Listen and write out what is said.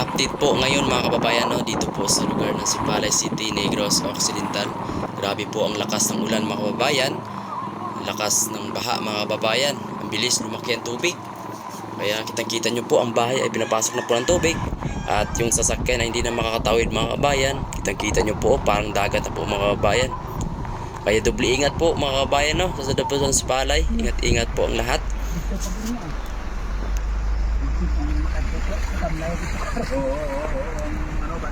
Update po ngayon mga kababayan no, dito po sa lugar ng Sipalay City, Negros Occidental. Grabe po ang lakas ng ulan mga kababayan. Lakas ng baha mga kababayan. Ang bilis lumaki ang tubig. Kaya kitang-kita nyo po ang bahay ay pinapasok na po ng tubig. At yung sasakyan ay hindi na makakatawid mga kababayan. Kitang-kita nyo po parang dagat na po mga kababayan. Kaya doble ingat po mga kababayan no, sa sadapusan sa Palay. Ingat-ingat po ang lahat. ano ba?